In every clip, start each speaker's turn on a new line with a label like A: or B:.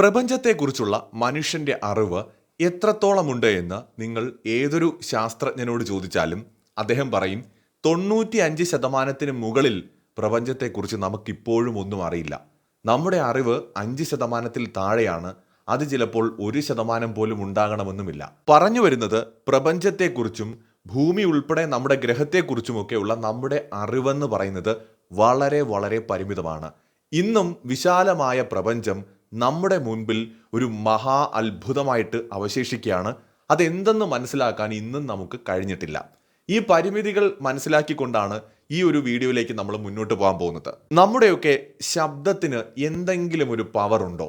A: പ്രപഞ്ചത്തെക്കുറിച്ചുള്ള മനുഷ്യന്റെ അറിവ് എത്രത്തോളമുണ്ട് എന്ന് നിങ്ങൾ ഏതൊരു ശാസ്ത്രജ്ഞനോട് ചോദിച്ചാലും അദ്ദേഹം പറയും തൊണ്ണൂറ്റി അഞ്ച് ശതമാനത്തിന് മുകളിൽ പ്രപഞ്ചത്തെക്കുറിച്ച് നമുക്കിപ്പോഴും ഒന്നും അറിയില്ല. നമ്മുടെ അറിവ് അഞ്ച് ശതമാനത്തിൽ താഴെയാണ്. അത് ചിലപ്പോൾ ഒരു ശതമാനം പോലും ഉണ്ടാകണമെന്നുമില്ല. പറഞ്ഞു വരുന്നത് പ്രപഞ്ചത്തെക്കുറിച്ചും ഭൂമി ഉൾപ്പെടെ നമ്മുടെ ഗ്രഹത്തെക്കുറിച്ചുമൊക്കെയുള്ള നമ്മുടെ അറിവെന്ന് പറയുന്നത് വളരെ വളരെ പരിമിതമാണ്. ഇന്നും വിശാലമായ പ്രപഞ്ചം നമ്മുടെ മുൻപിൽ ഒരു മഹാ അത്ഭുതമായിട്ട് അവശേഷിക്കുകയാണ്. അതെന്തെന്ന് മനസ്സിലാക്കാൻ ഇന്നും നമുക്ക് കഴിഞ്ഞിട്ടില്ല. ഈ പരിമിതികൾ മനസ്സിലാക്കിക്കൊണ്ടാണ് ഈ ഒരു വീഡിയോയിലേക്ക് നമ്മൾ മുന്നോട്ട് പോകാൻ പോകുന്നത്. നമ്മുടെയൊക്കെ ശബ്ദത്തിന് എന്തെങ്കിലും ഒരു പവർ ഉണ്ടോ?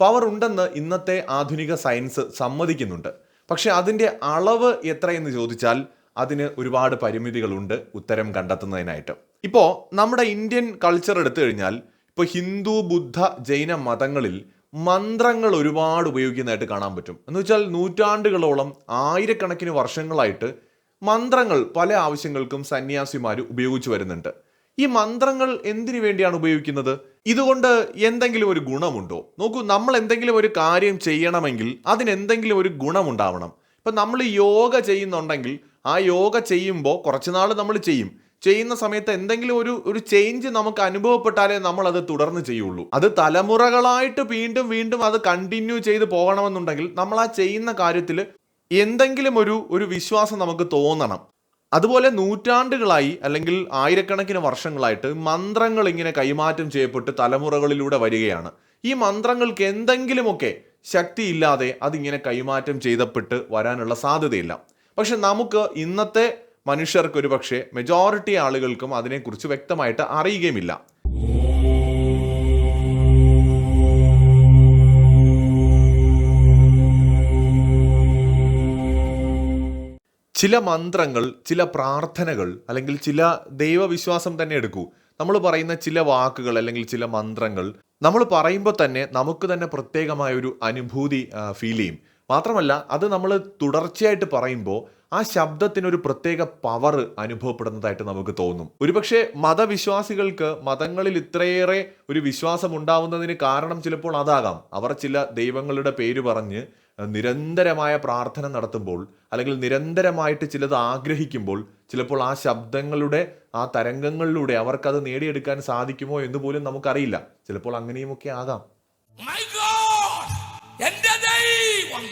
A: പവർ ഉണ്ടെന്ന് ഇന്നത്തെ ആധുനിക സയൻസ് സമ്മതിക്കുന്നുണ്ട്. പക്ഷെ അതിന്റെ അളവ് എത്രയെന്ന് ചോദിച്ചാൽ അതിന് ഒരുപാട് പരിമിതികളുണ്ട് ഉത്തരം കണ്ടെത്തുന്നതിനായിട്ട്. ഇപ്പോൾ നമ്മുടെ ഇന്ത്യൻ കൾച്ചർ എടുത്തു കഴിഞ്ഞാൽ ഇപ്പോൾ ഹിന്ദു ബുദ്ധ ജൈന മതങ്ങളിൽ മന്ത്രങ്ങൾ ഒരുപാട് ഉപയോഗിക്കുന്നതായിട്ട് കാണാൻ പറ്റും. എന്ന് വെച്ചാൽ നൂറ്റാണ്ടുകളോളം ആയിരക്കണക്കിന് വർഷങ്ങളായിട്ട് മന്ത്രങ്ങൾ പല ആവശ്യങ്ങൾക്കും സന്യാസിമാർ ഉപയോഗിച്ചു വരുന്നുണ്ട്. ഈ മന്ത്രങ്ങൾ എന്തിനു വേണ്ടിയാണ് ഉപയോഗിക്കുന്നത്? ഇതുകൊണ്ട് എന്തെങ്കിലും ഒരു ഗുണമുണ്ടോ? നോക്കൂ നമ്മൾ എന്തെങ്കിലും ഒരു കാര്യം ചെയ്യണമെങ്കിൽ അതിനെന്തെങ്കിലും ഒരു ഗുണമുണ്ടാവണം. ഇപ്പം നമ്മൾ യോഗ ചെയ്യുന്നുണ്ടെങ്കിൽ ആ യോഗ ചെയ്യുമ്പോൾ കുറച്ചുനാൾ നമ്മൾ ചെയ്യും. ചെയ്യുന്ന സമയത്ത് എന്തെങ്കിലും ഒരു ഒരു ചേഞ്ച് നമുക്ക് അനുഭവപ്പെട്ടാലേ നമ്മൾ അത് തുടർന്ന് ചെയ്യുള്ളൂ. അത് തലമുറകളായിട്ട് വീണ്ടും വീണ്ടും അത് കണ്ടിന്യൂ ചെയ്ത് പോകണമെന്നുണ്ടെങ്കിൽ നമ്മൾ ആ ചെയ്യുന്ന കാര്യത്തിൽ എന്തെങ്കിലും ഒരു ഒരു വിശ്വാസം നമുക്ക് തോന്നണം. അതുപോലെ നൂറ്റാണ്ടുകളായി അല്ലെങ്കിൽ ആയിരക്കണക്കിന് വർഷങ്ങളായിട്ട് മന്ത്രങ്ങൾ ഇങ്ങനെ കൈമാറ്റം ചെയ്യപ്പെട്ട് തലമുറകളിലൂടെ വരികയാണ്. ഈ മന്ത്രങ്ങൾക്ക് എന്തെങ്കിലുമൊക്കെ ശക്തിയില്ലാതെ അതിങ്ങനെ കൈമാറ്റം ചെയ്തപ്പെട്ട് വരാനുള്ള സാധ്യതയില്ല. പക്ഷെ നമുക്ക് ഇന്നത്തെ മനുഷ്യർക്ക് ഒരു പക്ഷേ മെജോറിറ്റി ആളുകൾക്കും അതിനെക്കുറിച്ച് വ്യക്തമായിട്ട് അറിയുകയുമില്ല. ചില മന്ത്രങ്ങൾ ചില പ്രാർത്ഥനകൾ അല്ലെങ്കിൽ ചില ദൈവവിശ്വാസം തന്നെ എടുക്കൂ. നമ്മൾ പറയുന്ന ചില വാക്കുകൾ അല്ലെങ്കിൽ ചില മന്ത്രങ്ങൾ നമ്മൾ പറയുമ്പോൾ തന്നെ നമുക്ക് തന്നെ പ്രത്യേകമായ ഒരു അനുഭൂതി ഫീൽ ചെയ്യും. മാത്രമല്ല അത് നമ്മൾ തുടർച്ചയായിട്ട് പറയുമ്പോൾ ആ ശബ്ദത്തിനൊരു പ്രത്യേക പവർ അനുഭവപ്പെടുന്നതായിട്ട് നമുക്ക് തോന്നും. ഒരുപക്ഷെ മതവിശ്വാസികൾക്ക് മതങ്ങളിൽ ഇത്രയേറെ ഒരു വിശ്വാസം ഉണ്ടാവുന്നതിന് കാരണം ചിലപ്പോൾ അതാകാം. അവർ ചില ദൈവങ്ങളുടെ പേര് പറഞ്ഞ് നിരന്തരമായ പ്രാർത്ഥന നടത്തുമ്പോൾ അല്ലെങ്കിൽ നിരന്തരമായിട്ട് ചിലത് ആഗ്രഹിക്കുമ്പോൾ ചിലപ്പോൾ ആ ശബ്ദങ്ങളുടെ ആ തരംഗങ്ങളിലൂടെ അവർക്കത് നേടിയെടുക്കാൻ സാധിക്കുമോ എന്ന് പോലും നമുക്കറിയില്ല. ചിലപ്പോൾ അങ്ങനെയുമൊക്കെ ആകാം!
B: എന്റെ ദൈവം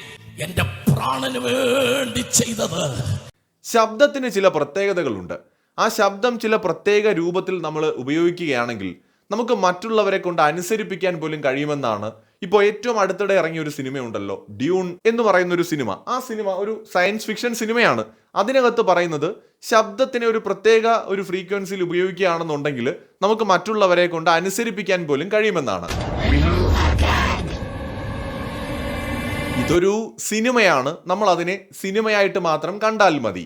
B: എന്റെ പ്രാണന് വേണ്ടി ചെയ്തത്.
A: ശബ്ദത്തിന് ചില പ്രത്യേകതകളുണ്ട്. ആ ശബ്ദം ചില പ്രത്യേക രൂപത്തിൽ നമ്മൾ ഉപയോഗിക്കുകയാണെങ്കിൽ നമുക്ക് മറ്റുള്ളവരെ കൊണ്ട് അനുസരിപ്പിക്കാൻ പോലും കഴിയുമെന്നാണ് ഇപ്പോൾ ഏറ്റവും അടുത്തിടെ ഇറങ്ങിയ ഒരു സിനിമയുണ്ടല്ലോ ഡ്യൂൺ എന്ന് പറയുന്ന ഒരു സിനിമ. ആ സിനിമ ഒരു സയൻസ് ഫിക്ഷൻ സിനിമയാണ്. അതിനകത്ത് പറയുന്നത് ശബ്ദത്തിനെ ഒരു പ്രത്യേക ഒരു ഫ്രീക്വൻസിയിൽ ഉപയോഗിക്കുകയാണെന്നുണ്ടെങ്കിൽ നമുക്ക് മറ്റുള്ളവരെ കൊണ്ട് അനുസരിപ്പിക്കാൻ പോലും കഴിയുമെന്നാണ്. ഇതൊരു സിനിമയാണ്. നമ്മൾ അതിനെ സിനിമയായിട്ട് മാത്രം കണ്ടാൽ മതി.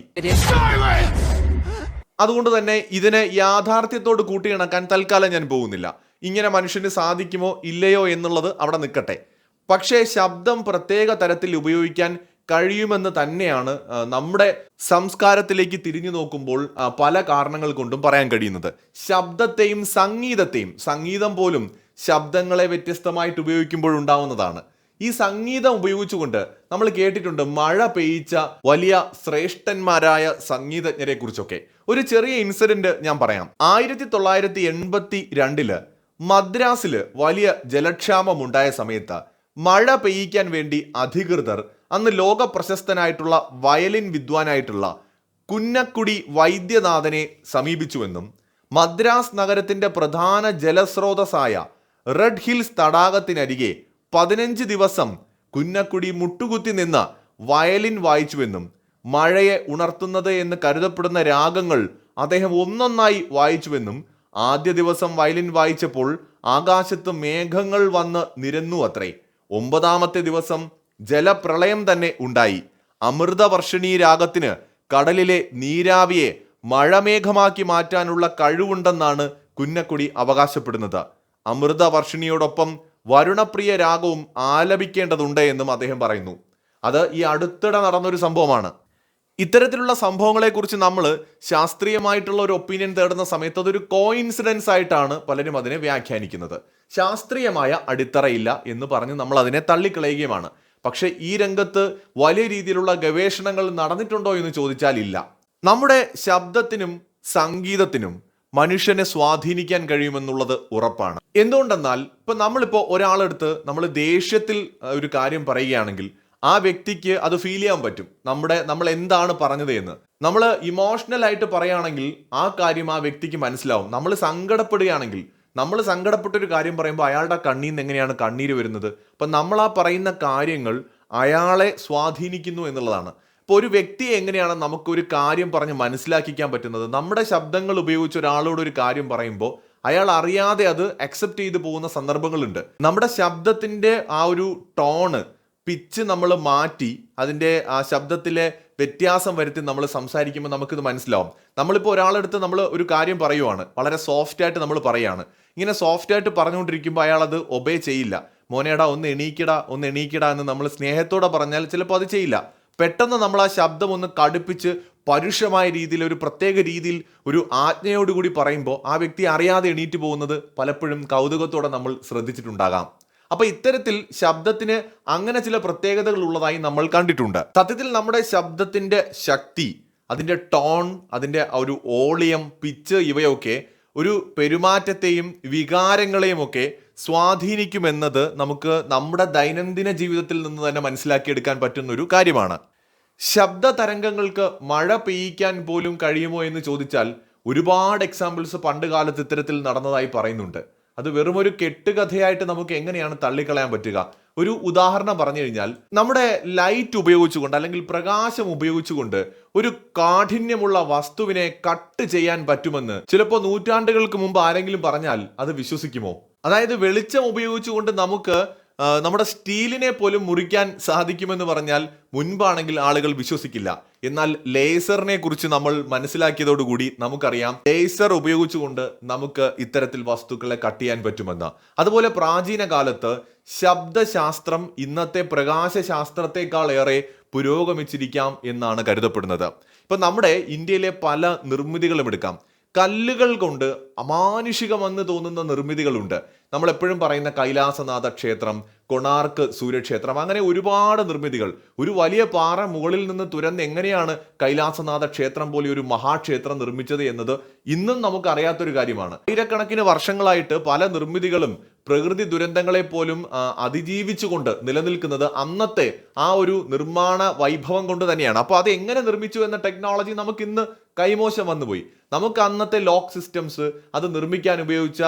A: അതുകൊണ്ട് തന്നെ ഇതിനെ യാഥാർത്ഥ്യത്തോട് കൂട്ടിയിണക്കാൻ തൽക്കാലം ഞാൻ പോകുന്നില്ല. ഇങ്ങനെ മനുഷ്യന് സാധിക്കുമോ ഇല്ലയോ എന്നുള്ളത് അവിടെ നിൽക്കട്ടെ. പക്ഷേ ശബ്ദം പ്രത്യേക തരത്തിൽ ഉപയോഗിക്കാൻ കഴിയുമെന്ന് തന്നെയാണ് നമ്മുടെ സംസ്കാരത്തിലേക്ക് തിരിഞ്ഞു നോക്കുമ്പോൾ പല കാരണങ്ങൾ കൊണ്ടും പറയാൻ കഴിയുന്നത്. ശബ്ദത്തെയും സംഗീതത്തെയും സംഗീതം പോലും ശബ്ദങ്ങളെ വ്യത്യസ്തമായിട്ട് ഉപയോഗിക്കുമ്പോഴുണ്ടാവുന്നതാണ്. ഈ സംഗീതം ഉപയോഗിച്ചുകൊണ്ട് നമ്മൾ കേട്ടിട്ടുണ്ട് മഴ പെയ്യിച്ച വലിയ ശ്രേഷ്ഠന്മാരായ സംഗീതജ്ഞരെ കുറിച്ചൊക്കെ. ഒരു ചെറിയ ഇൻസിഡന്റ് ഞാൻ പറയാം. ആയിരത്തി തൊള്ളായിരത്തി എൺപത്തി രണ്ടിൽ മദ്രാസിൽ വലിയ ജലക്ഷാമം ഉണ്ടായ സമയത്ത് മഴ പെയ്യിക്കാൻ വേണ്ടി അധികൃതർ അന്ന് ലോക പ്രശസ്തനായിട്ടുള്ള വയലിൻ വിദ്വാനായിട്ടുള്ള കുന്നക്കുടി വൈദ്യനാഥനെ സമീപിച്ചുവെന്നും മദ്രാസ് നഗരത്തിന്റെ പ്രധാന ജലസ്രോതസ്സായ റെഡ് ഹിൽസ് തടാകത്തിനരികെ പതിനഞ്ച് ദിവസം കുന്നക്കുടി മുട്ടുകുത്തി നിന്ന് വയലിൻ വായിച്ചുവെന്നും മഴയെ ഉണർത്തുന്നത് എന്ന് കരുതപ്പെടുന്ന രാഗങ്ങൾ അദ്ദേഹം ഒന്നൊന്നായി വായിച്ചുവെന്നും ആദ്യ ദിവസം വയലിൻ വായിച്ചപ്പോൾ ആകാശത്ത് മേഘങ്ങൾ വന്ന് നിരന്നു അത്രേ. ഒമ്പതാമത്തെ ദിവസം ജലപ്രളയം തന്നെ ഉണ്ടായി. അമൃതവർഷിണി രാഗത്തിന് കടലിലെ നീരാവിയെ മഴമേഘമാക്കി മാറ്റാനുള്ള കഴിവുണ്ടെന്നാണ് കുന്നക്കുടി അവകാശപ്പെടുന്നത്. അമൃതവർഷിണിയോടൊപ്പം വരുണപ്രിയ രാഗവും ആലപിക്കേണ്ടതുണ്ട് എന്നും അദ്ദേഹം പറയുന്നു. അത് ഈ അടുത്തിടെ നടന്നൊരു സംഭവമാണ്. ഇത്തരത്തിലുള്ള സംഭവങ്ങളെക്കുറിച്ച് നമ്മൾ ശാസ്ത്രീയമായിട്ടുള്ള ഒരു ഒപ്പീനിയൻ തേടുന്ന സമയത്ത് അതൊരു കോയിൻസിഡൻസ് ആയിട്ടാണ് പലരും അതിനെ വ്യാഖ്യാനിക്കുന്നത്. ശാസ്ത്രീയമായ അടിത്തറയില്ല എന്ന് പറഞ്ഞ് നമ്മൾ അതിനെ തള്ളിക്കളയുകയുമാണ്. പക്ഷേ ഈ രംഗത്ത് വലിയ രീതിയിലുള്ള ഗവേഷണങ്ങൾ നടന്നിട്ടുണ്ടോ എന്ന് ചോദിച്ചാൽ ഇല്ല. നമ്മുടെ ശബ്ദത്തിനും സംഗീതത്തിനും മനുഷ്യനെ സ്വാധീനിക്കാൻ കഴിയുമെന്നുള്ളത് ഉറപ്പാണ്. എന്തുകൊണ്ടെന്നാൽ ഇപ്പൊ നമ്മളിപ്പോ ഒരാളെടുത്ത് നമ്മൾ ദേഷ്യത്തിൽ ഒരു കാര്യം പറയുകയാണെങ്കിൽ ആ വ്യക്തിക്ക് അത് ഫീൽ ചെയ്യാൻ പറ്റും. നമ്മുടെ നമ്മൾ എന്താണ് പറഞ്ഞത് എന്ന് നമ്മൾ ഇമോഷണൽ ആയിട്ട് പറയുകയാണെങ്കിൽ ആ കാര്യം ആ വ്യക്തിക്ക് മനസ്സിലാവും. നമ്മൾ സങ്കടപ്പെടുകയാണെങ്കിൽ നമ്മൾ സങ്കടപ്പെട്ടൊരു കാര്യം പറയുമ്പോൾ അയാളുടെ കണ്ണിൽ നിന്ന് എങ്ങനെയാണ് കണ്ണീര് വരുന്നത്? അപ്പം നമ്മൾ ആ പറയുന്ന കാര്യങ്ങൾ അയാളെ സ്വാധീനിക്കുന്നു എന്നുള്ളതാണ്. ഇപ്പോൾ ഒരു വ്യക്തിയെ എങ്ങനെയാണ് നമുക്കൊരു കാര്യം പറഞ്ഞ് മനസ്സിലാക്കിക്കാൻ പറ്റുന്നത്? നമ്മുടെ ശബ്ദങ്ങൾ ഉപയോഗിച്ച് ഒരാളോട് ഒരു കാര്യം പറയുമ്പോൾ അയാൾ അറിയാതെ അത് അക്സെപ്റ്റ് ചെയ്തു പോകുന്ന സന്ദർഭങ്ങളുണ്ട്. നമ്മുടെ ശബ്ദത്തിന്റെ ആ ഒരു ടോണ് പിച്ച് നമ്മൾ മാറ്റി അതിന്റെ ആ ശബ്ദത്തിലെ വ്യത്യാസം വരുത്തി നമ്മൾ സംസാരിക്കുമ്പോൾ നമുക്കിത് മനസ്സിലാവും. നമ്മളിപ്പോൾ ഒരാളെടുത്ത് നമ്മൾ ഒരു കാര്യം പറയുവാണ്. വളരെ സോഫ്റ്റായിട്ട് നമ്മൾ പറയാണ്. ഇങ്ങനെ സോഫ്റ്റായിട്ട് പറഞ്ഞുകൊണ്ടിരിക്കുമ്പോൾ അയാൾ അത് ഒബേ ചെയ്യില്ല. മോനേടാ ഒന്ന് എണീക്കടാ ഒന്ന് എണീക്കടാ എന്ന് നമ്മൾ സ്നേഹത്തോടെ പറഞ്ഞാൽ ചിലപ്പോൾ അത് ചെയ്യില്ല. പെട്ടെന്ന് നമ്മൾ ആ ശബ്ദം ഒന്ന് കടുപ്പിച്ച് പരുഷമായ രീതിയിൽ ഒരു പ്രത്യേക രീതിയിൽ ഒരു ആജ്ഞയോടുകൂടി പറയുമ്പോൾ ആ വ്യക്തി അറിയാതെ എണീറ്റ് പോകുന്നത് പലപ്പോഴും കൗതുകത്തോടെ നമ്മൾ ശ്രദ്ധിച്ചിട്ടുണ്ടാകാം. അപ്പൊ ഇത്തരത്തിൽ ശബ്ദത്തിന് അങ്ങനെ ചില പ്രത്യേകതകൾ ഉള്ളതായി നമ്മൾ കണ്ടിട്ടുണ്ട്. സത്യത്തിൽ നമ്മുടെ ശബ്ദത്തിന്റെ ശക്തി അതിന്റെ ടോൺ അതിന്റെ ആ ഒരു ഓളിയം പിച്ച് ഇവയൊക്കെ ഒരു പെരുമാറ്റത്തെയും വികാരങ്ങളെയും ഒക്കെ സ്വാധീനിക്കുമെന്നത് നമുക്ക് നമ്മുടെ ദൈനംദിന ജീവിതത്തിൽ നിന്ന് തന്നെ മനസ്സിലാക്കിയെടുക്കാൻ പറ്റുന്ന ഒരു കാര്യമാണ്. ശബ്ദ തരംഗങ്ങൾക്ക് മഴ പെയ്യിക്കാൻ പോലും കഴിയുമോ എന്ന് ചോദിച്ചാൽ ഒരുപാട് എക്സാമ്പിൾസ് പണ്ട് കാലത്ത് ഇത്തരത്തിൽ നടന്നതായി പറയുന്നുണ്ട്. അത് വെറും ഒരു കെട്ടുകഥയായിട്ട് നമുക്ക് എങ്ങനെയാണ് തള്ളിക്കളയാൻ പറ്റുക? ഒരു ഉദാഹരണം പറഞ്ഞു കഴിഞ്ഞാൽ നമ്മുടെ ലൈറ്റ് ഉപയോഗിച്ചുകൊണ്ട് അല്ലെങ്കിൽ പ്രകാശം ഉപയോഗിച്ചുകൊണ്ട് ഒരു കാഠിന്യമുള്ള വസ്തുവിനെ കട്ട് ചെയ്യാൻ പറ്റുമെന്ന് ചിലപ്പോൾ നൂറ്റാണ്ടുകൾക്ക് മുമ്പ് ആരെങ്കിലും പറഞ്ഞാൽ അത് വിശ്വസിക്കുമോ? അതായത് വെളിച്ചം ഉപയോഗിച്ചുകൊണ്ട് നമുക്ക് നമ്മുടെ സ്റ്റീലിനെ പോലും മുറിക്കാൻ സാധിക്കുമെന്ന് പറഞ്ഞാൽ മുൻപാണെങ്കിൽ ആളുകൾ വിശ്വസിക്കില്ല. എന്നാൽ ലേസറിനെ കുറിച്ച് നമ്മൾ മനസ്സിലാക്കിയതോടുകൂടി നമുക്കറിയാം ലേസർ ഉപയോഗിച്ചുകൊണ്ട് നമുക്ക് ഇത്തരത്തിൽ വസ്തുക്കളെ കട്ട് ചെയ്യാൻ പറ്റുമെന്ന്. അതുപോലെ പ്രാചീന കാലത്ത് ശബ്ദശാസ്ത്രം ഇന്നത്തെ പ്രകാശശാസ്ത്രത്തെക്കാൾ ഏറെ പുരോഗമിച്ചിരിക്കാം എന്നാണ് കരുതപ്പെടുന്നത്. ഇപ്പൊ നമ്മുടെ ഇന്ത്യയിലെ പല നിർമ്മിതികളും എടുക്കാം. കല്ലുകൾ കൊണ്ട് അമാനുഷികമെന്ന് തോന്നുന്ന നിർമ്മിതികളുണ്ട്. നമ്മൾ എപ്പോഴും പറയുന്ന കൈലാസനാഥ ക്ഷേത്രം കൊണാർക്ക് സൂര്യക്ഷേത്രം അങ്ങനെ ഒരുപാട് നിർമ്മിതികൾ. ഒരു വലിയ പാറ മുകളിൽ നിന്ന് തുരന്ന് എങ്ങനെയാണ് കൈലാസനാഥ ക്ഷേത്രം പോലെ ഒരു മഹാക്ഷേത്രം നിർമ്മിച്ചത് എന്നത് ഇന്നും നമുക്കറിയാത്തൊരു കാര്യമാണ്. ആയിരക്കണക്കിന് വർഷങ്ങളായിട്ട് പല നിർമ്മിതികളും പ്രകൃതി ദുരന്തങ്ങളെ പോലും അതിജീവിച്ചുകൊണ്ട് നിലനിൽക്കുന്നത് അന്നത്തെ ആ ഒരു നിർമ്മാണ വൈഭവം കൊണ്ട് തന്നെയാണ്. അപ്പോൾ അത് എങ്ങനെ നിർമ്മിച്ചു എന്ന ടെക്നോളജി നമുക്ക് ഇന്ന് കൈമോശം വന്നുപോയി. നമുക്ക് അന്നത്തെ ലോക്ക് സിസ്റ്റംസ് അത് നിർമ്മിക്കാൻ ഉപയോഗിച്ച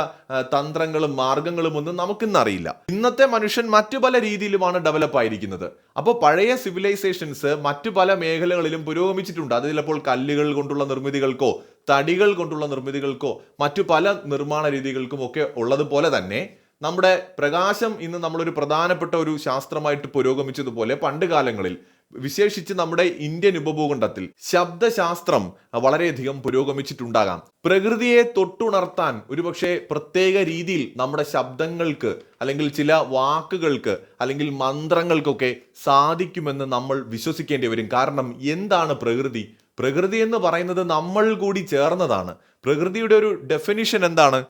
A: തന്ത്രങ്ങളും മാർഗങ്ങളും ഒന്നും നമുക്കിന്ന് അറിയില്ല. ഇന്നത്തെ മനുഷ്യൻ മറ്റു പല രീതിയിലുമാണ് ഡെവലപ്പ് ആയിരിക്കുന്നത്. അപ്പോൾ പഴയ സിവിലൈസേഷൻസ് മറ്റു പല മേഖലകളിലും പുരോഗമിച്ചിട്ടുണ്ട്. അത് ചിലപ്പോൾ കല്ലുകൾ കൊണ്ടുള്ള നിർമ്മിതികൾക്കോ തടികൾ കൊണ്ടുള്ള നിർമ്മിതികൾക്കോ മറ്റു പല നിർമ്മാണ രീതികൾക്കും ഒക്കെ ഉള്ളതുപോലെ തന്നെ നമ്മുടെ പ്രകാശം ഇന്ന് നമ്മളൊരു പ്രധാനപ്പെട്ട ഒരു ശാസ്ത്രമായിട്ട് പുരോഗമിച്ചതുപോലെ പണ്ട് കാലങ്ങളിൽ വിശേഷിച്ച് നമ്മുടെ ഇന്ത്യൻ ഉപഭൂഖണ്ഡത്തിൽ ശബ്ദശാസ്ത്രം വളരെയധികം പുരോഗമിച്ചിട്ടുണ്ടാകാം. പ്രകൃതിയെ തൊട്ടുണർത്താൻ ഒരുപക്ഷെ പ്രത്യേക രീതിയിൽ നമ്മുടെ ശബ്ദങ്ങൾക്ക് അല്ലെങ്കിൽ ചില വാക്കുകൾക്ക് അല്ലെങ്കിൽ മന്ത്രങ്ങൾക്കൊക്കെ സാധിക്കുമെന്ന് നമ്മൾ വിശ്വസിക്കേണ്ടി വരും. കാരണം എന്താണ് പ്രകൃതി? പ്രകൃതി എന്ന് പറയുന്നത് നമ്മൾ കൂടി ചേർന്നതാണ്. പ്രകൃതിയുടെ ഒരു ഡെഫിനിഷൻ എന്താണ്?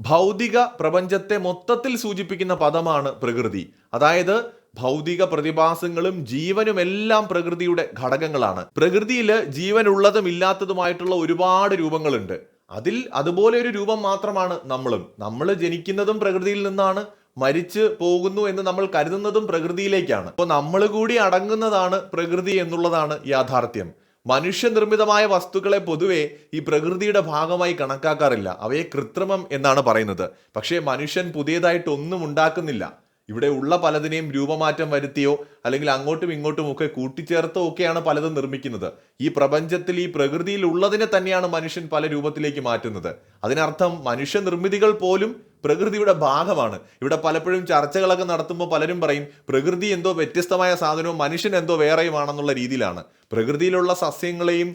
A: ഭൗതിക പ്രപഞ്ചത്തെ മൊത്തത്തിൽ സൂചിപ്പിക്കുന്ന പദമാണ് പ്രകൃതി. അതായത് ഭൗതിക പ്രതിഭാസങ്ങളും ജീവനും എല്ലാം പ്രകൃതിയുടെ ഘടകങ്ങളാണ്. പ്രകൃതിയിൽ ജീവനുള്ളതും ഇല്ലാത്തതുമായിട്ടുള്ള ഒരുപാട് രൂപങ്ങളുണ്ട്. അതിൽ അതുപോലെ ഒരു രൂപം മാത്രമാണ് നമ്മളും. നമ്മൾ ജനിക്കുന്നതും പ്രകൃതിയിൽ നിന്നാണ് മരിച്ച് പോകുന്നു എന്ന് നമ്മൾ കരുതുന്നതും പ്രകൃതിയിലേക്കാണ്. അപ്പോൾ നമ്മൾ കൂടി അടങ്ങുന്നതാണ് പ്രകൃതി എന്നുള്ളതാണ് യാഥാർത്ഥ്യം. മനുഷ്യനിർമ്മിതമായ വസ്തുക്കളെ പൊതുവെ ഈ പ്രകൃതിയുടെ ഭാഗമായി കണക്കാക്കാറില്ല. അവയെ കൃത്രിമം എന്നാണ് പറയുന്നത്. പക്ഷേ മനുഷ്യൻ പുതിയതായിട്ടൊന്നും ഉണ്ടാക്കുന്നില്ല. ഇവിടെ ഉള്ള പലതിനെയും രൂപമാറ്റം വരുത്തിയോ അല്ലെങ്കിൽ അങ്ങോട്ടും ഇങ്ങോട്ടും ഒക്കെ കൂട്ടിച്ചേർത്തോ ഒക്കെയാണ് പലതും നിർമ്മിക്കുന്നത്. ഈ പ്രപഞ്ചത്തിൽ ഈ പ്രകൃതിയിൽ ഉള്ളതിനെ തന്നെയാണ് മനുഷ്യൻ പല രൂപത്തിലേക്ക് മാറ്റുന്നത്. അതിനർത്ഥം മനുഷ്യ നിർമ്മിതികൾ പോലും പ്രകൃതിയുടെ ഭാഗമാണ്. ഇവിടെ പലപ്പോഴും ചർച്ചകളൊക്കെ നടത്തുമ്പോൾ പലരും പറയും പ്രകൃതി എന്തോ വ്യത്യസ്തമായ സാധനവും മനുഷ്യൻ എന്തോ വേറെയുമാണെന്നുള്ള രീതിയിലാണ്. പ്രകൃതിയിലുള്ള സസ്യങ്ങളെയും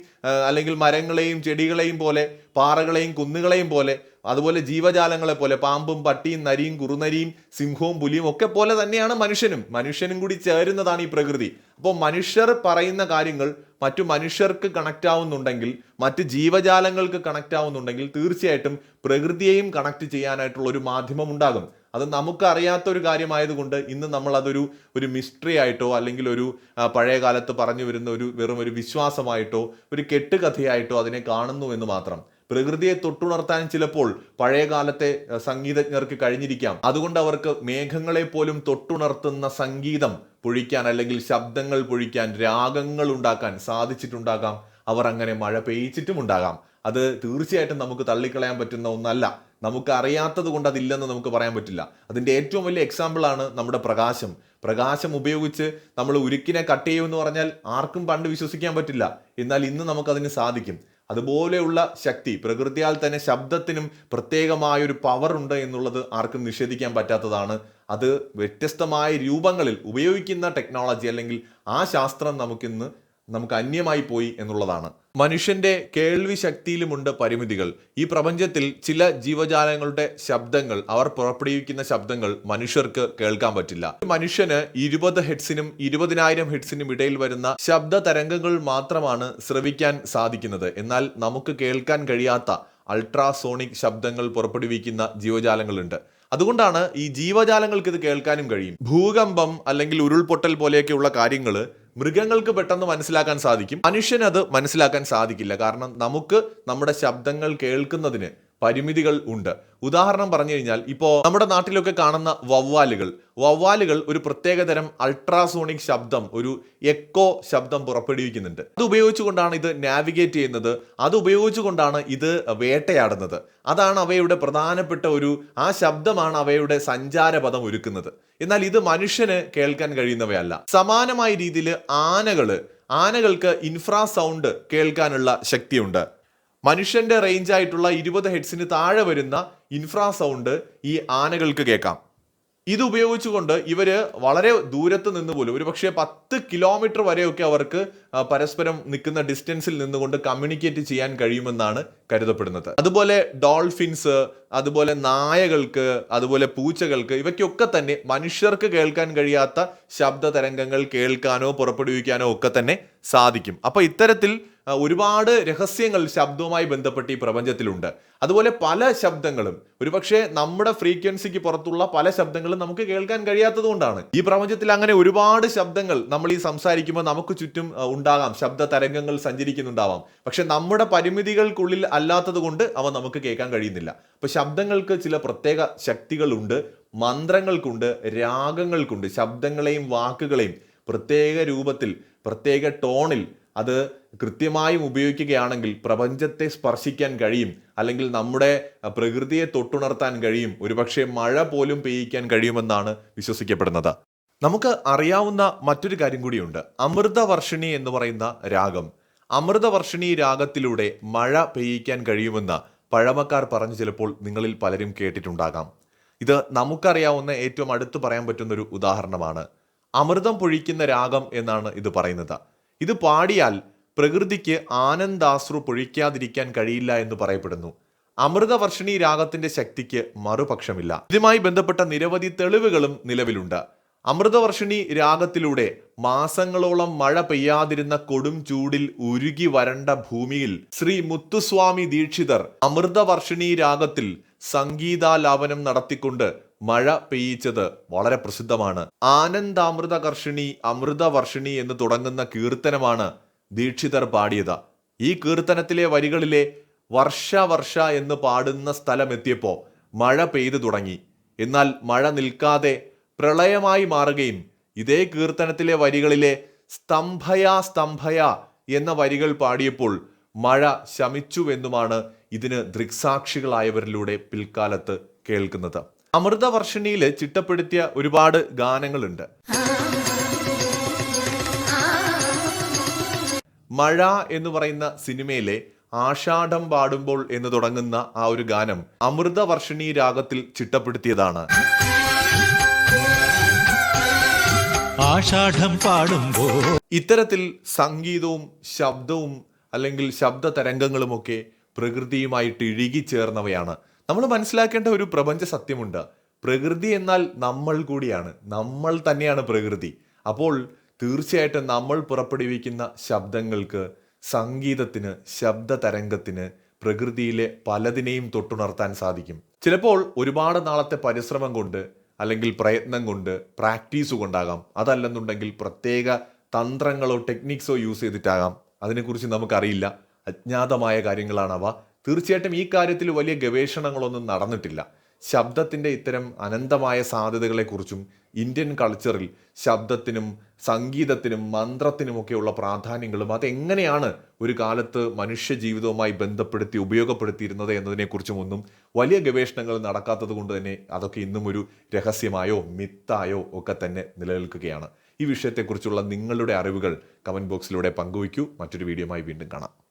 A: അല്ലെങ്കിൽ മരങ്ങളെയും ചെടികളെയും പോലെ പാറകളെയും കുന്നുകളെയും പോലെ അതുപോലെ ജീവജാലങ്ങളെ പോലെ പാമ്പും പട്ടിയും നരിയും കുറുനരിയും സിംഹവും പുലിയും ഒക്കെ പോലെ തന്നെയാണ് മനുഷ്യനും. മനുഷ്യനും കൂടി ചേരുന്നതാണ് ഈ പ്രകൃതി. അപ്പോൾ മനുഷ്യർ പറയുന്ന കാര്യങ്ങൾ മറ്റു മനുഷ്യർക്ക് കണക്റ്റ് ആവുന്നുണ്ടെങ്കിൽ മറ്റ് ജീവജാലങ്ങൾക്ക് കണക്റ്റ് ആവുന്നുണ്ടെങ്കിൽ തീർച്ചയായിട്ടും പ്രകൃതിയെയും കണക്ട് ചെയ്യാനായിട്ടുള്ള ഒരു മാധ്യമം ഉണ്ടാകും. അത് നമുക്കറിയാത്ത ഒരു കാര്യമായതുകൊണ്ട് ഇന്ന് നമ്മൾ അതൊരു ഒരു മിസ്റ്ററി ആയിട്ടോ അല്ലെങ്കിൽ ഒരു പഴയ കാലത്ത് പറഞ്ഞു വരുന്ന ഒരു വെറും ഒരു വിശ്വാസമായിട്ടോ ഒരു കെട്ടുകഥയായിട്ടോ അതിനെ കാണുന്നു എന്ന് മാത്രം. പ്രകൃതിയെ തൊട്ടുണർത്താൻ ചിലപ്പോൾ പഴയകാലത്തെ സംഗീതജ്ഞർക്ക് കഴിഞ്ഞിരിക്കാം. അതുകൊണ്ട് അവർക്ക് മേഘങ്ങളെ പോലും തൊട്ടുണർത്തുന്ന സംഗീതം പൊഴിക്കാൻ അല്ലെങ്കിൽ ശബ്ദങ്ങൾ പൊഴിക്കാൻ രാഗങ്ങൾ ഉണ്ടാക്കാൻ സാധിച്ചിട്ടുണ്ടാകാം. അവർ അങ്ങനെ മഴ പെയ്ച്ചിട്ടും ഉണ്ടാകാം. അത് തീർച്ചയായിട്ടും നമുക്ക് തള്ളിക്കളയാൻ പറ്റുന്ന ഒന്നല്ല. നമുക്ക് അറിയാത്തത് കൊണ്ട് അതില്ലെന്ന് നമുക്ക് പറയാൻ പറ്റില്ല. അതിന്റെ ഏറ്റവും വലിയ എക്സാമ്പിൾ ആണ് നമ്മുടെ പ്രകാശം. പ്രകാശം ഉപയോഗിച്ച് നമ്മൾ ഉരുക്കിനെ കട്ട് ചെയ്യുമെന്ന് പറഞ്ഞാൽ ആർക്കും പണ്ട് വിശ്വസിക്കാൻ പറ്റില്ല. എന്നാൽ ഇന്ന് നമുക്കതിന് സാധിക്കും. അതുപോലെയുള്ള ശക്തി പ്രകൃതിയാൽ തന്നെ ശബ്ദത്തിനും പ്രത്യേകമായൊരു പവർ ഉണ്ട് എന്നുള്ളത് ആർക്കും നിഷേധിക്കാൻ പറ്റാത്തതാണ്. അത് വ്യത്യസ്തമായ രൂപങ്ങളിൽ ഉപയോഗിക്കുന്ന ടെക്നോളജി അല്ലെങ്കിൽ ആ ശാസ്ത്രം നമുക്കിന്ന് നമുക്ക് അന്യമായി പോയി എന്നുള്ളതാണ്. മനുഷ്യന്റെ കേൾവി ശക്തിയിലുമുണ്ട് പരിമിതികൾ. ഈ പ്രപഞ്ചത്തിൽ ചില ജീവജാലങ്ങളുടെ ശബ്ദങ്ങൾ അവർ പുറപ്പെടുവിക്കുന്ന ശബ്ദങ്ങൾ മനുഷ്യർക്ക് കേൾക്കാൻ പറ്റില്ല. മനുഷ്യന് ഇരുപത് ഹെഡ്സിനും ഇരുപതിനായിരം ഹെഡ്സിനും ഇടയിൽ വരുന്ന ശബ്ദ തരംഗങ്ങൾ മാത്രമാണ് ശ്രവിക്കാൻ സാധിക്കുന്നത്. എന്നാൽ നമുക്ക് കേൾക്കാൻ കഴിയാത്ത അൾട്രാസോണിക് ശബ്ദങ്ങൾ പുറപ്പെടുവിക്കുന്ന ജീവജാലങ്ങളുണ്ട്. അതുകൊണ്ടാണ് ഈ ജീവജാലങ്ങൾക്ക് ഇത് കേൾക്കാനും കഴിയും. ഭൂകമ്പം അല്ലെങ്കിൽ ഉരുൾപൊട്ടൽ പോലെയൊക്കെയുള്ള കാര്യങ്ങൾ മൃഗങ്ങൾക്ക് പെട്ടെന്ന് മനസ്സിലാക്കാൻ സാധിക്കും. മനുഷ്യനത് മനസ്സിലാക്കാൻ സാധിക്കില്ല. കാരണം നമുക്ക് നമ്മുടെ ശബ്ദങ്ങൾ കേൾക്കുന്നതിന് പരിമിതികൾ ഉണ്ട്. ഉദാഹരണം പറഞ്ഞു കഴിഞ്ഞാൽ ഇപ്പോൾ നമ്മുടെ നാട്ടിലൊക്കെ കാണുന്ന വവ്വാലുകൾ. വവ്വാലുകൾ ഒരു പ്രത്യേകതരം അൾട്രാസോണിക് ശബ്ദം ഒരു എക്കോ ശബ്ദം പുറപ്പെടുവിക്കുന്നുണ്ട്. അത് ഉപയോഗിച്ചുകൊണ്ടാണ് ഇത് നാവിഗേറ്റ് ചെയ്യുന്നത്. അത് ഉപയോഗിച്ചുകൊണ്ടാണ് ഇത് വേട്ടയാടുന്നത്. അതാണ് അവയുടെ പ്രധാനപ്പെട്ട ഒരു ആ ശബ്ദമാണ് അവയുടെ സഞ്ചാരപഥം ഒരുക്കുന്നത്. എന്നാൽ ഇത് മനുഷ്യന് കേൾക്കാൻ കഴിയുന്നവയല്ല. സമാനമായ രീതിയിൽ ആനകൾ ആനകൾക്ക് ഇൻഫ്രാ സൗണ്ട് കേൾക്കാനുള്ള ശക്തിയുണ്ട്. മനുഷ്യന്റെ റേഞ്ച് ആയിട്ടുള്ള ഇരുപത് ഹെഡ്സിന് താഴെ വരുന്ന ഇൻഫ്രാ സൗണ്ട് ഈ ആനകൾക്ക് കേൾക്കാം. ഇത് ഉപയോഗിച്ചുകൊണ്ട് ഇവർ വളരെ ദൂരത്ത് നിന്ന് പോലും ഒരു പക്ഷേ പത്ത് കിലോമീറ്റർ വരെയൊക്കെ അവർക്ക് പരസ്പരം നിൽക്കുന്ന ഡിസ്റ്റൻസിൽ നിന്നുകൊണ്ട് കമ്മ്യൂണിക്കേറ്റ് ചെയ്യാൻ കഴിയുമെന്നാണ് കരുതപ്പെടുന്നത്. അതുപോലെ ഡോൾഫിൻസ് അതുപോലെ നായകൾക്ക് അതുപോലെ പൂച്ചകൾക്ക് ഇവയ്ക്കൊക്കെ തന്നെ മനുഷ്യർക്ക് കേൾക്കാൻ കഴിയാത്ത ശബ്ദ തരംഗങ്ങൾ കേൾക്കാനോ പുറപ്പെടുവിക്കാനോ ഒക്കെ തന്നെ സാധിക്കും. അപ്പോൾ ഇത്തരത്തിൽ ഒരുപാട് രഹസ്യങ്ങൾ ശബ്ദവുമായി ബന്ധപ്പെട്ട് ഈ പ്രപഞ്ചത്തിലുണ്ട്. അതുപോലെ പല ശബ്ദങ്ങളും ഒരുപക്ഷെ നമ്മുടെ ഫ്രീക്വൻസിക്ക് പുറത്തുള്ള പല ശബ്ദങ്ങളും നമുക്ക് കേൾക്കാൻ കഴിയാത്തതുകൊണ്ടാണ്. ഈ പ്രപഞ്ചത്തിൽ അങ്ങനെ ഒരുപാട് ശബ്ദങ്ങൾ നമ്മൾ ഈ സംസാരിക്കുമ്പോൾ നമുക്ക് ചുറ്റും ഉണ്ടാകാം. ശബ്ദ തരംഗങ്ങൾ സഞ്ചരിക്കുന്നുണ്ടാവാം. പക്ഷെ നമ്മുടെ പരിമിതികൾക്കുള്ളിൽ അല്ലാത്തത് കൊണ്ട് അവ നമുക്ക് കേൾക്കാൻ കഴിയുന്നില്ല. അപ്പൊ ശബ്ദങ്ങൾക്ക് ചില പ്രത്യേക ശക്തികളുണ്ട് മന്ത്രങ്ങൾക്കുണ്ട് രാഗങ്ങൾക്കുണ്ട്. ശബ്ദങ്ങളെയും വാക്കുകളെയും പ്രത്യേക രൂപത്തിൽ പ്രത്യേക ടോണിൽ അത് കൃത്യമായും ഉപയോഗിക്കുകയാണെങ്കിൽ പ്രപഞ്ചത്തെ സ്പർശിക്കാൻ കഴിയും. അല്ലെങ്കിൽ നമ്മുടെ പ്രകൃതിയെ തൊട്ടുണർത്താൻ കഴിയും. ഒരുപക്ഷെ മഴ പോലും പെയ്യിക്കാൻ കഴിയുമെന്നാണ് വിശ്വസിക്കപ്പെടുന്നത്. നമുക്ക് അറിയാവുന്ന മറ്റൊരു കാര്യം കൂടിയുണ്ട്. അമൃതവർഷിണി എന്ന് പറയുന്ന രാഗം. അമൃതവർഷിണി രാഗത്തിലൂടെ മഴ പെയ്യിക്കാൻ കഴിയുമെന്ന് പഴമക്കാർ പറഞ്ഞു ചിലപ്പോൾ നിങ്ങളിൽ പലരും കേട്ടിട്ടുണ്ടാകാം. ഇത് നമുക്കറിയാവുന്ന ഏറ്റവും അടുത്ത് പറയാൻ പറ്റുന്ന ഒരു ഉദാഹരണമാണ്. അമൃതം പൊഴിക്കുന്ന രാഗം എന്നാണ് ഇത് പറയുന്നത്. ഇത് പാടിയാൽ പ്രകൃതിക്ക് ആനന്ദാശ്രു പൊഴിക്കാതിരിക്കാൻ കഴിയില്ല എന്ന് പറയപ്പെടുന്നു. അമൃതവർഷിണി രാഗത്തിന്റെ ശക്തിക്ക് മറുപക്ഷമില്ല. ഇതുമായി ബന്ധപ്പെട്ട നിരവധി തെളിവുകളും നിലവിലുണ്ട്. അമൃതവർഷിണി രാഗത്തിലൂടെ മാസങ്ങളോളം മഴ പെയ്യാതിരുന്ന കൊടും ചൂടിൽ ഉരുകി വരണ്ട ഭൂമിയിൽ ശ്രീ മുത്തുസ്വാമി ദീക്ഷിതർ അമൃതവർഷിണി രാഗത്തിൽ സംഗീതാലാപനം നടത്തിക്കൊണ്ട് മഴ പെയ്യിച്ചത് വളരെ പ്രസിദ്ധമാണ്. ആനന്ദാമൃതകർഷിണി അമൃതവർഷിണി എന്ന് തുടങ്ങുന്ന കീർത്തനമാണ് ദീക്ഷിതർ പാടിയത്. ഈ കീർത്തനത്തിലെ വരികളിലെ വർഷ വർഷ എന്ന് പാടുന്ന സ്ഥലമെത്തിയപ്പോൾ മഴ പെയ്തു തുടങ്ങി. എന്നാൽ മഴ നിൽക്കാതെ പ്രളയമായി മാറുകയും ഇതേ കീർത്തനത്തിലെ വരികളിലെ സ്തംഭയ സ്തംഭയ എന്ന വരികൾ പാടിയപ്പോൾ മഴ ശമിച്ചുവെന്നുമാണ് ഇതിന് ദൃക്സാക്ഷികളായവരിലൂടെ പിൽക്കാലത്ത് കേൾക്കുന്നത്. അമൃതവർഷിണിയിൽ ചിട്ടപ്പെടുത്തിയ ഒരുപാട് ഗാനങ്ങളുണ്ട്. മഴ എന്ന് പറയുന്ന സിനിമയിലെ ആഷാഢം പാടുമ്പോൾ എന്ന് തുടങ്ങുന്ന ആ ഒരു ഗാനം അമൃതവർഷിണി രാഗത്തിൽ ചിട്ടപ്പെടുത്തിയതാണ്.
C: ആഷാഢം പാടുമ്പോൾ
A: ഇത്തരത്തിൽ സംഗീതവും ശബ്ദവും അല്ലെങ്കിൽ ശബ്ദ തരംഗങ്ങളുമൊക്കെ പ്രകൃതിയുമായിട്ട് ഇഴുകിച്ചേർന്നവയാണ് നമ്മൾ മനസ്സിലാക്കേണ്ട ഒരു പ്രപഞ്ച സത്യമുണ്ട്. പ്രകൃതി എന്നാൽ നമ്മൾ കൂടിയാണ്. നമ്മൾ തന്നെയാണ് പ്രകൃതി. അപ്പോൾ തീർച്ചയായിട്ടും നമ്മൾ പുറപ്പെടുവിക്കുന്ന ശബ്ദങ്ങൾക്ക് സംഗീതത്തിന് ശബ്ദ തരംഗത്തിന് പ്രകൃതിയിലെ പലതിനെയും തൊട്ടുണർത്താൻ സാധിക്കും. ചിലപ്പോൾ ഒരുപാട് നാളത്തെ പരിശ്രമം കൊണ്ട് അല്ലെങ്കിൽ പ്രയത്നം കൊണ്ട് പ്രാക്ടീസ് കൊണ്ടാകാം. അതല്ലെന്നുണ്ടെങ്കിൽ പ്രത്യേക തന്ത്രങ്ങളോ ടെക്നിക്സോ യൂസ് ചെയ്തിട്ടാകാം. അതിനെക്കുറിച്ച് നമുക്കറിയില്ല. അജ്ഞാതമായ കാര്യങ്ങളാണവ. തീർച്ചയായിട്ടും ഈ കാര്യത്തിൽ വലിയ ഗവേഷണങ്ങളൊന്നും നടന്നിട്ടില്ല. ശബ്ദത്തിന്റെ ഇത്തരം അനന്തമായ സാധ്യതകളെക്കുറിച്ചും ഇന്ത്യൻ കൾച്ചറിൽ ശബ്ദത്തിനും സംഗീതത്തിനും മന്ത്രത്തിനുമൊക്കെയുള്ള പ്രാധാന്യങ്ങളും അതെങ്ങനെയാണ് ഒരു കാലത്ത് മനുഷ്യ ജീവിതവുമായി ബന്ധപ്പെടുത്തി ഉപയോഗപ്പെടുത്തിയിരുന്നത് എന്നതിനെക്കുറിച്ചും ഒന്നും വലിയ ഗവേഷണങ്ങൾ നടക്കാത്തത് കൊണ്ട് തന്നെ അതൊക്കെ ഇന്നും ഒരു രഹസ്യമായോ മിത്തായോ ഒക്കെ തന്നെ നിലനിൽക്കുകയാണ്. ഈ വിഷയത്തെക്കുറിച്ചുള്ള നിങ്ങളുടെ അറിവുകൾ കമന്റ് ബോക്സിലൂടെ പങ്കുവയ്ക്കൂ. മറ്റൊരു വീഡിയോയുമായി വീണ്ടും കാണാം.